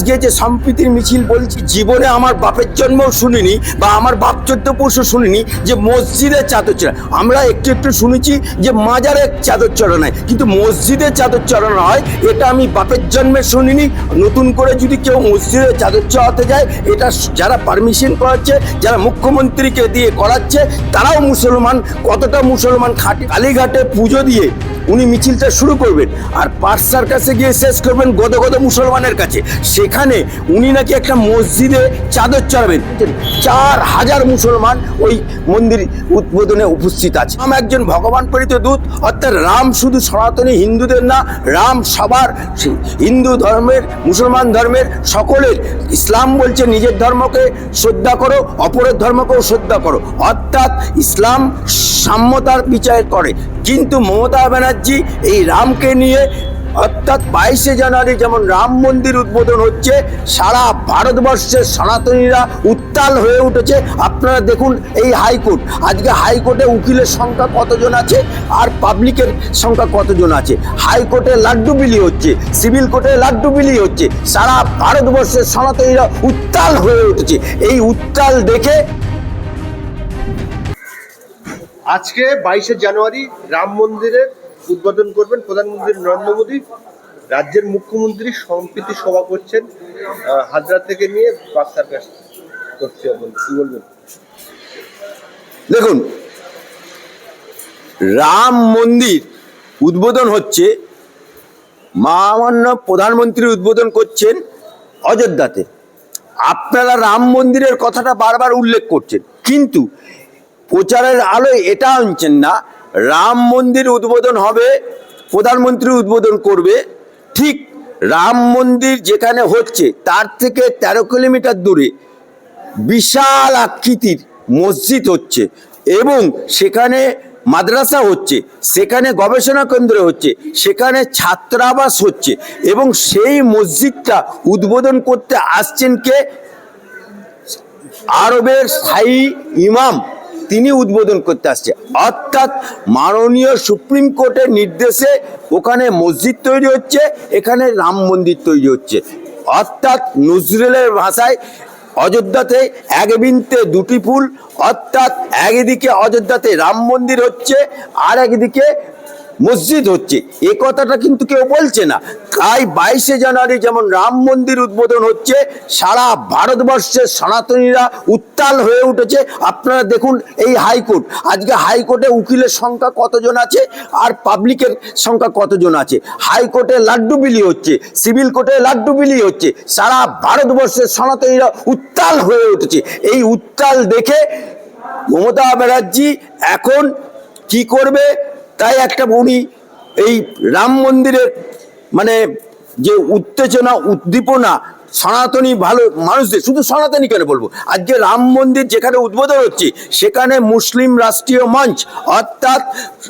আজকে যে সম্প্রীতির মিছিল বলছি, জীবনে আমার বাপের জন্মও শুনিনি বা আমার বাপ চোদ্দ পরশু শুনিনি যে মসজিদের চাদর চড়া। আমরা একটু একটু শুনেছি যে মাজারে চাদর চড়ানো কিন্তু মসজিদে চাদর চড়ানো হয়, এটা আমি বাপের জন্মে শুনিনি। নতুন করে যদি কেউ মসজিদে চাদর চড়াতে যায়, এটা যারা পারমিশন করাচ্ছে, যারা মুখ্যমন্ত্রীকে দিয়ে করাচ্ছে, তারাও মুসলমান। কতটা মুসলমান খাটি কালীঘাটে পুজো দিয়ে উনি মিছিলটা শুরু করবেন আর পার্সার কাছে গিয়ে শেষ করবেন গদ গদ মুসলমানের কাছে। সেখানে উনি নাকি একটা মসজিদে চাদর চড়াবেন। চার হাজার মুসলমান ওই মন্দির উদ্বোধনে উপস্থিত আছে। রাম একজন ভগবান প্রেরিত দূত, অর্থাৎ রাম শুধু সনাতনী হিন্দুদের না, রাম সবার হিন্দু ধর্মের, মুসলমান ধর্মের সকলের। ইসলাম বলছে নিজের ধর্মকে শ্রদ্ধা করো, অপরের ধর্মকেও শ্রদ্ধা করো। অর্থাৎ ইসলাম সাম্যতার বিচার করে। কিন্তু মমতা ব্যানার্জি এই রামকে নিয়ে, অর্থাৎ বাইশে জানুয়ারি যেমন রাম মন্দির উদ্বোধন হচ্ছে, সারা ভারতবর্ষের সনাতনীরা উত্তাল হয়ে উঠেছে। আপনারা দেখুন এই হাইকোর্ট। আজকে হাইকোর্টে উকিলের সংখ্যা কতজন আছে আর পাবলিকের সংখ্যা কতজন আছে? হাইকোর্টে লাড্ডু বিলি হচ্ছে, সিভিল কোর্টে লাড্ডু বিলি হচ্ছে, সারা ভারতবর্ষের সনাতনীরা উত্তাল হয়ে উঠেছে। এই উত্তাল দেখে আজকে বাইশে জানুয়ারি রাম মন্দিরের উদ্বোধন করবেন প্রধানমন্ত্রী নরেন্দ্র মোদী। রাজ্যের মুখ্যমন্ত্রী সম্প্রীতি সভা করছেন হাজরা থেকে নিয়ে বাক্সার কাছ করছে কি বলবেন? দেখুন, রাম মন্দির উদ্বোধন হচ্ছে মহামান্য প্রধানমন্ত্রী উদ্বোধন করছেন অযোধ্যাতে। আপনারা রাম মন্দিরের কথাটা বারবার উল্লেখ করছেন, কিন্তু প্রচারের আলোয় এটা আনছেন না রাম মন্দির উদ্বোধন হবে, প্রধানমন্ত্রী উদ্বোধন করবে। ঠিক রাম মন্দির যেখানে হচ্ছে, তার থেকে তেরো কিলোমিটার দূরে বিশাল আকৃতির মসজিদ হচ্ছে এবং সেখানে মাদ্রাসা হচ্ছে, সেখানে গবেষণা কেন্দ্র হচ্ছে, সেখানে ছাত্রাবাস হচ্ছে এবং সেই মসজিদটা উদ্বোধন করতে আসছেন কে? আরবের স্থায়ী ইমাম তিনি উদ্বোধন করতে আসছে। অর্থাৎ মাননীয় সুপ্রিম কোর্টের নির্দেশে ওখানে মসজিদ তৈরি হচ্ছে, এখানে রাম মন্দির তৈরি হচ্ছে। অর্থাৎ নজরুলের ভাষায় অযোধ্যাতে এক বিনতে দুটি ফুল, অর্থাৎ একদিকে অযোধ্যাতে রাম মন্দির হচ্ছে, আর একদিকে মসজিদ হচ্ছে। এ কথাটা কিন্তু কেউ বলছে না। তাই বাইশে জানুয়ারি যেমন রাম মন্দির উদ্বোধন হচ্ছে, সারা ভারতবর্ষের সনাতনীরা উত্তাল হয়ে উঠেছে। আপনারা দেখুন এই হাইকোর্ট। আজকে হাইকোর্টে উকিলের সংখ্যা কতজন আছে আর পাবলিকের সংখ্যা কতজন আছে? হাইকোর্টে লাড্ডু বিলি হচ্ছে, সিভিল কোর্টে লাড্ডু বিলি হচ্ছে। সারা ভারতবর্ষের সনাতনীরা উত্তাল হয়ে উঠেছে। এই উত্তাল দেখে মমতা ব্যানার্জি এখন কি করবে? তাই একটা উনি এই রাম মন্দিরের মানে যে উত্তেজনা, উদ্দীপনা, সনাতনী ভালো মানুষদের, শুধু সনাতনী কেন বলব? আজকে রাম মন্দির যেখানে উদ্বোধন হচ্ছে, সেখানে মুসলিম রাষ্ট্রীয় মঞ্চ, অর্থাৎ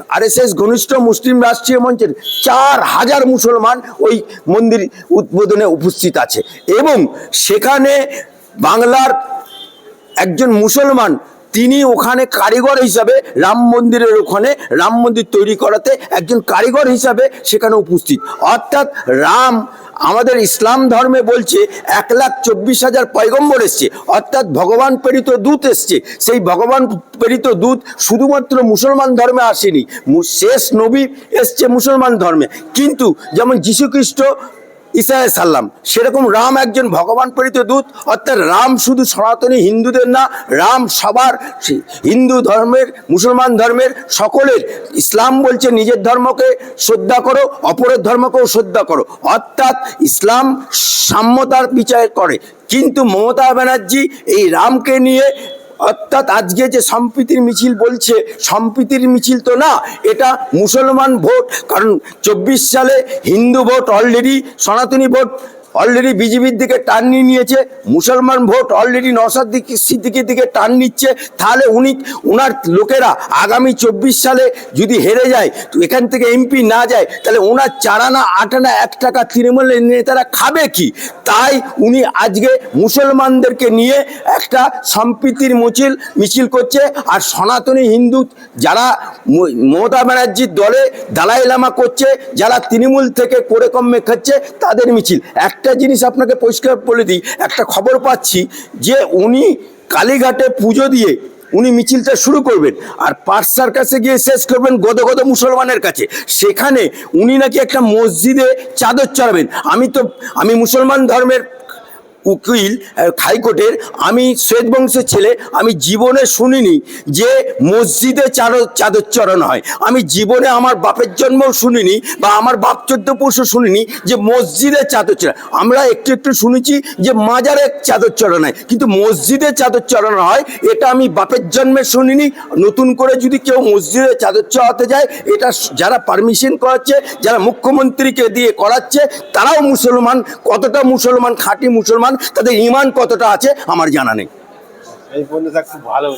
আরএসএস ঘনিষ্ঠ মুসলিম রাষ্ট্রীয় মঞ্চের চার হাজার মুসলমান ওই মন্দির উদ্বোধনে উপস্থিত আছে। এবং সেখানে বাংলার একজন মুসলমান তিনি ওখানে কারিগর হিসাবে রাম মন্দিরের ওখানে রাম মন্দির তৈরি করাতে একজন কারিগর হিসাবে সেখানে উপস্থিত। অর্থাৎ রাম আমাদের ইসলাম ধর্মে বলছে এক লাখ চব্বিশ হাজার পয়গম্বর এসছে। অর্থাৎ ভগবান প্রেরিত দূত এসছে। সেই ভগবান প্রেরিত দূত শুধুমাত্র মুসলমান ধর্মে আসেনি। শেষ নবী এসছে মুসলমান ধর্মে। কিন্তু যেমন যীশুখ্রিস্ট ঈসা সাল্লাম সেরকম রাম একজন ভগবান প্রেরিত দূত, অর্থাৎ রাম শুধু সনাতনী হিন্দুদের না, রাম সবার হিন্দু ধর্মের, মুসলমান ধর্মের সকলের। ইসলাম বলছে নিজের ধর্মকে শ্রদ্ধা করো, অপরের ধর্মকেও শ্রদ্ধা করো। অর্থাৎ ইসলাম সাম্যতার বিচার করে। কিন্তু মমতা ব্যানার্জি এই রামকে নিয়ে অর্থাৎ আজকে যে সম্প্রীতির মিছিল বলছে, সম্প্রীতির মিছিল তো না, এটা মুসলমান ভোট। কারণ চব্বিশ সালে হিন্দু ভোট অলরেডি সনাতনী ভোট অলরেডি বিজেপির দিকে টান নিয়ে নিয়েছে, মুসলমান ভোট অলরেডি নসাদ দিকে সিদ্দিকির দিকে টান নিচ্ছে। তাহলে উনি ওনার লোকেরা আগামী চব্বিশ সালে যদি হেরে যায়, তো এখান থেকে এমপি না যায়, তাহলে ওনার চারানা আটানা এক টাকা তৃণমূলের নেতারা খাবে কি? তাই উনি আজকে মুসলমানদেরকে নিয়ে একটা সম্প্রীতির মিছিল মিছিল করছে। আর সনাতনী হিন্দু যারা মমতা ব্যানার্জির দলে দালাই লামা করছে, যারা তৃণমূল থেকে করে কমে খাচ্ছে তাদের মিছিল। একটা একটা জিনিস আপনাকে পরিষ্কার বলে দিই, একটা খবর পাচ্ছি যে উনি কালীঘাটে পুজো দিয়ে উনি মিছিলটা শুরু করবেন আর পার্সার কাছে গিয়ে শেষ করবেন গদ গদ মুসলমানের কাছে। সেখানে উনি নাকি একটা মসজিদে চাদর চড়াবেন। আমি তো, আমি মুসলমান ধর্মের উকিল হাইকোর্টের, আমি শ্বেত বংশের ছেলে, আমি জীবনে শুনিনি যে মসজিদে চাদর চড়ানো হয়। আমি জীবনে আমার বাপের জন্মও শুনিনি বা আমার বাপ চোদ্দ পুরুষও শুনিনি যে মসজিদে চাদর চড়া আমরা একটু একটু শুনেছি যে মাজারে চাদর চড়ানো হয়। কিন্তু মসজিদে চাদর চড়ানো হয়, এটা আমি বাপের জন্মে শুনিনি। নতুন করে যদি কেউ মসজিদে চাদর চড়াতে যায়, এটা যারা পারমিশন করাচ্ছে, যারা মুখ্যমন্ত্রীকে দিয়ে করাচ্ছে, তারাও মুসলমান। কতটা মুসলমান, খাঁটি মুসলমান তাদের ইমান কতটা আছে আমার জানা নেই। থাকতে ভালো